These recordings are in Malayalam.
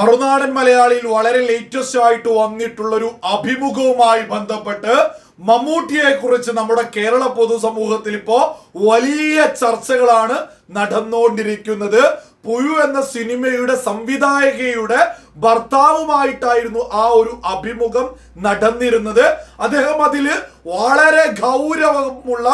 മറുനാടൻ മലയാളിയിൽ വളരെ ലേറ്റസ്റ്റ് ആയിട്ട് വന്നിട്ടുള്ളൊരു അഭിമുഖവുമായി ബന്ധപ്പെട്ട് മമ്മൂട്ടിയെ കുറിച്ച് നമ്മുടെ കേരള പൊതുസമൂഹത്തിൽ ഇപ്പോ വലിയ ചർച്ചകളാണ് നടന്നുകൊണ്ടിരിക്കുന്നത്. പുഴു എന്ന സിനിമയുടെ സംവിധായകയുടെ ഭർത്താവുമായിട്ടായിരുന്നു ആ ഒരു അഭിമുഖം നടന്നിരുന്നത്. അദ്ദേഹം അതിൽ വളരെ ഗൗരവമുള്ള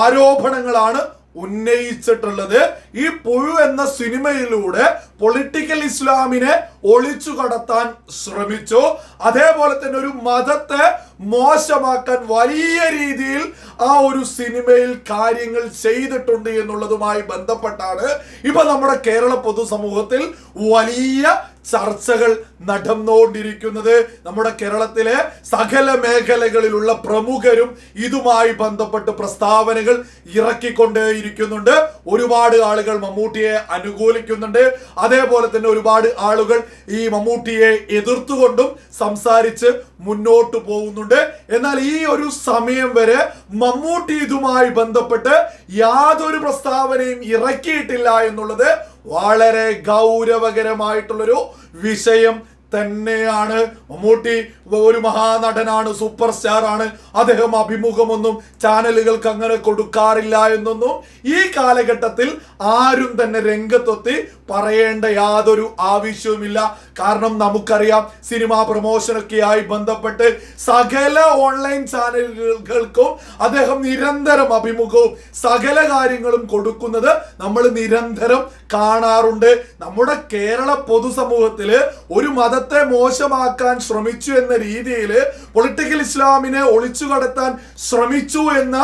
ആരോപണങ്ങളാണ് ഉന്നയിച്ചിട്ടുള്ളത്. ഈ പുഴു എന്ന സിനിമയിലൂടെ പൊളിറ്റിക്കൽ ഇസ്ലാമിനെ ഒളിച്ചു കടത്താൻ ശ്രമിച്ചു. അതേപോലെ തന്നെ ഒരു മതത്തെ മോശമാക്കാൻ വലിയ രീതിയിൽ ആ ഒരു സിനിമയിൽ കാര്യങ്ങൾ ചെയ്തിട്ടുണ്ട് എന്നുള്ളതുമായി ബന്ധപ്പെട്ടാണ് ഇപ്പൊ നമ്മുടെ കേരള പൊതുസമൂഹത്തിൽ വലിയ ചർച്ചകൾ നടന്നുകൊണ്ടിരിക്കുന്നത്. നമ്മുടെ കേരളത്തിലെ സകല മേഖലകളിലുള്ള പ്രമുഖരും ഇതുമായി ബന്ധപ്പെട്ട് പ്രസ്താവനകൾ ഇറക്കിക്കൊണ്ടേയിരിക്കുന്നുണ്ട്. ഒരുപാട് ആളുകൾ മമ്മൂട്ടിയെ അനുകൂലിക്കുന്നുണ്ട്. അതേപോലെ തന്നെ ഒരുപാട് ആളുകൾ ഈ മമ്മൂട്ടിയെ എതിർത്തുകൊണ്ടും സംസാരിച്ച് മുന്നോട്ട് പോകുന്നുണ്ട്. എന്നാൽ ഈ ഒരു സമയം വരെ മമ്മൂട്ടി ഇതുമായി ബന്ധപ്പെട്ട് യാതൊരു പ്രസ്താവനയും ഇറക്കിയിട്ടില്ല എന്നുള്ളത് വളരെ ഗൗരവകരമായിട്ടുള്ളൊരു വിഷയം തന്നെയാണ്. മമ്മൂട്ടി ഒരു മഹാനടനാണ് സൂപ്പർ സ്റ്റാർ ആണ്. അദ്ദേഹം അഭിമുഖമൊന്നും ചാനലുകൾക്ക് അങ്ങനെ കൊടുക്കാറില്ല എന്നൊന്നും ഈ കാലഘട്ടത്തിൽ ആരും തന്നെ രംഗത്തെത്തി പറയേണ്ട യാതൊരു ആവശ്യവുമില്ല. കാരണം നമുക്കറിയാം സിനിമാ പ്രമോഷനൊക്കെയായി ബന്ധപ്പെട്ട് സകല ഓൺലൈൻ ചാനലുകൾക്കും അദ്ദേഹം നിരന്തരം അഭിമുഖവും സകല കാര്യങ്ങളും കൊടുക്കുന്നത് നമ്മൾ നിരന്തരം കാണാറുണ്ട്. നമ്മുടെ കേരള പൊതുസമൂഹത്തിൽ ഒരു മതത്തെ മോശമാക്കാൻ ശ്രമിച്ചു എന്ന രീതിയിൽ പൊളിറ്റിക്കൽ ഇസ്ലാമിനെ ഒളിച്ചു കടത്താൻ ശ്രമിച്ചു എന്ന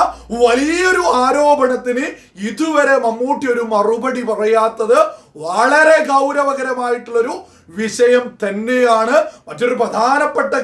വലിയൊരു ആരോപണത്തിന് ഇതുവരെ മമ്മൂട്ടി ഒരു മറുപടി പറയാത്തത് വളരെ ഗൗരവകരമായിട്ടുള്ളൊരു വിഷയം തന്നെയാണ്. മറ്റൊരു പ്രധാനപ്പെട്ട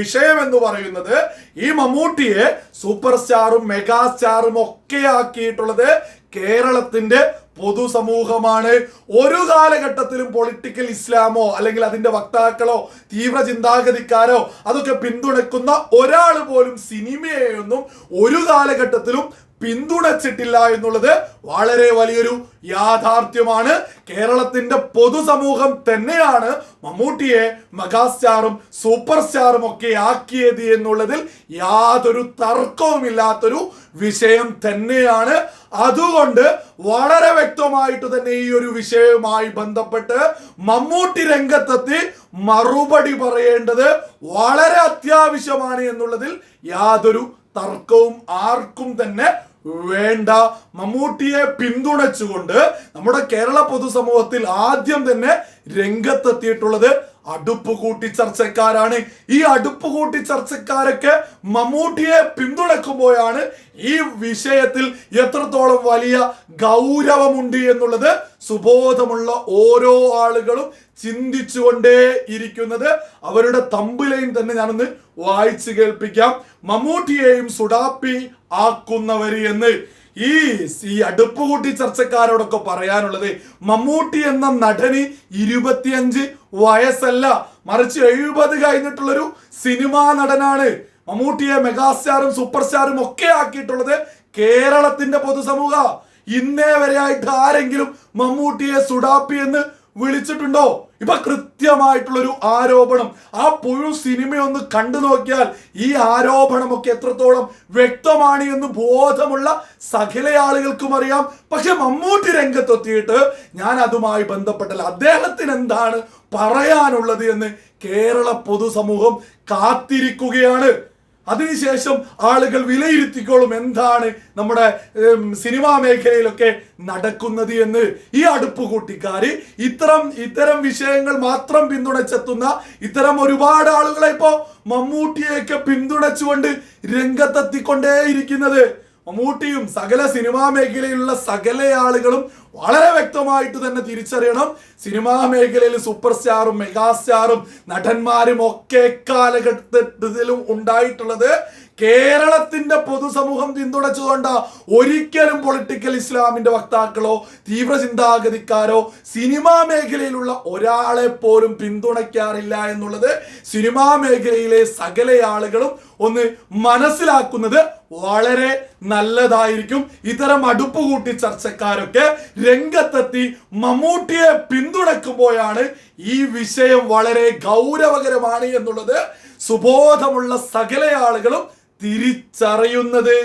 വിഷയം എന്ന് പറയുന്നത് ഈ മമ്മൂട്ടിയെ സൂപ്പർ സ്റ്റാറും മെഗാ സ്റ്റാറും ഒക്കെ ആക്കിയിട്ടുള്ളത് കേരളത്തിന്റെ പൊതുസമൂഹമാണ്. ഒരു കാലഘട്ടത്തിലും പൊളിറ്റിക്കൽ ഇസ്ലാമോ അല്ലെങ്കിൽ അതിന്റെ വക്താക്കളോ തീവ്ര ചിന്താഗതിക്കാരോ അതൊക്കെ പിന്തുണക്കുന്ന ഒരാൾ പോലും സിനിമയെയൊന്നും ഒരു കാലഘട്ടത്തിലും പിന്തുണച്ചിട്ടില്ല എന്നുള്ളത് വളരെ വലിയൊരു യാഥാർത്ഥ്യമാണ്. കേരളത്തിന്റെ പൊതുസമൂഹം തന്നെയാണ് മമ്മൂട്ടിയെ മെഗാസ്റ്റാറും സൂപ്പർ സ്റ്റാറും ഒക്കെ ആക്കിയത് എന്നുള്ളതിൽ യാതൊരു തർക്കവുമില്ലാത്തൊരു വിഷയം തന്നെയാണ്. അതുകൊണ്ട് വളരെ വ്യക്തമായിട്ട് തന്നെ ഈ ഒരു വിഷയവുമായി ബന്ധപ്പെട്ട് മമ്മൂട്ടി രംഗത്തെത്തി മറുപടി പറയേണ്ടത് വളരെ അത്യാവശ്യമാണ് എന്നുള്ളതിൽ യാതൊരു തർക്കവും ആർക്കും തന്നെ വേണ്ട. മമ്മൂട്ടിയെ പിന്തുണച്ചുകൊണ്ട് നമ്മുടെ കേരള പൊതുസമൂഹത്തിൽ ആദ്യം തന്നെ രംഗത്തെത്തിയിട്ടുള്ളത് അടുപ്പ് കൂട്ടി ചർച്ചക്കാരാണ്. ഈ അടുപ്പ് കൂട്ടി ചർച്ചക്കാരൊക്കെ മമ്മൂട്ടിയെ പിന്തുണക്കുമ്പോഴാണ് ഈ വിഷയത്തിൽ എത്രത്തോളം വലിയ ഗൗരവമുണ്ട് എന്നുള്ളത് സുബോധമുള്ള ഓരോ ആളുകളും ചിന്തിച്ചുകൊണ്ടേ ഇരിക്കുന്നത്. അവരുടെ തമ്പിലെയും തന്നെ ഞാനൊന്ന് വായിച്ചു കേൾപ്പിക്കാം. മമ്മൂട്ടിയെയും സുഡാപ്പി ആക്കുന്നവര് എന്ന് ഈ ഈ അടുപ്പുകൂട്ടി ചർച്ചക്കാരോടൊക്കെ പറയാനുള്ളത് മമ്മൂട്ടി എന്ന നടന് ഇരുപത്തിയഞ്ച് വയസ്സല്ല മറിച്ച് എഴുപത് കഴിഞ്ഞിട്ടുള്ളൊരു സിനിമാ നടനാണ്. മമ്മൂട്ടിയെ മെഗാസ്റ്റാറും സൂപ്പർ സ്റ്റാറും ഒക്കെ ആക്കിയിട്ടുള്ളത് കേരളത്തിന്റെ പൊതുസമൂഹ. ഇന്നേ വരെ ആയിട്ട് ആരെങ്കിലും മമ്മൂട്ടിയെ സുഡാപ്പി എന്ന് വിളിച്ചിട്ടുണ്ടോ? ഇപ്പൊ കൃത്യമായിട്ടുള്ളൊരു ആരോപണം. ആ പുഴു സിനിമയൊന്ന് കണ്ടു നോക്കിയാൽ ഈ ആരോപണമൊക്കെ എത്രത്തോളം വ്യക്തമാണ് എന്ന് ബോധമുള്ള സകല ആളുകൾക്കും അറിയാം. പക്ഷെ മമ്മൂട്ടി രംഗത്തെത്തിയിട്ട് ഞാൻ അതുമായി ബന്ധപ്പെട്ടല്ല. അദ്ദേഹത്തിന് എന്താണ് പറയാനുള്ളത് എന്ന് കേരള പൊതുസമൂഹം കാത്തിരിക്കുകയാണ്. അതിനുശേഷം ആളുകൾ വിലയിരുത്തിക്കോളും എന്താണ് നമ്മുടെ സിനിമാ മേഖലയിലൊക്കെ നടക്കുന്നത് എന്ന്. ഈ അടുപ്പ് കൂട്ടിക്കാർ ഇത്തരം ഇത്തരം വിഷയങ്ങൾ മാത്രം പിന്തുണച്ചെത്തുന്ന ഇത്തരം ഒരുപാട് ആളുകളെ ഇപ്പോൾ മമ്മൂട്ടിയെയൊക്കെ പിന്തുണച്ചുകൊണ്ട് രംഗത്തെത്തിക്കൊണ്ടേയിരിക്കുന്നത്. മമ്മൂട്ടിയും സകല സിനിമാ മേഖലയിലുള്ള സകല ആളുകളും വളരെ വ്യക്തമായിട്ട് തന്നെ തിരിച്ചറിയണം. സിനിമാ മേഖലയിൽ സൂപ്പർ സ്റ്റാറും മെഗാ സ്റ്റാറും നടന്മാരും ഒക്കെ കാലഘട്ടത്തിലും ഉണ്ടായിട്ടുള്ളത് കേരളത്തിന്റെ പൊതുസമൂഹം പിന്തുണച്ചുകൊണ്ട് ഒരിക്കലും പൊളിറ്റിക്കൽ ഇസ്ലാമിന്റെ വക്താക്കളോ തീവ്ര ചിന്താഗതിക്കാരോ സിനിമാ മേഖലയിലുള്ള ഒരാളെ പോലും പിന്തുണയ്ക്കാറില്ല എന്നുള്ളത് സിനിമാ മേഖലയിലെ സകല ആളുകളും ഒന്ന് മനസ്സിലാക്കുന്നത് വളരെ നല്ലതായിരിക്കും. ഇത്തരം അടുപ്പ് കൂട്ടി ചർച്ചക്കാരൊക്കെ രംഗത്തെത്തി മമ്മൂട്ടിയെ പിന്തുണക്കുമ്പോഴാണ് ഈ വിഷയം വളരെ ഗൗരവകരമാണ് എന്നുള്ളത് സുബോധമുള്ള സകല ആളുകളും തിരിച്ചറിയുന്നത്.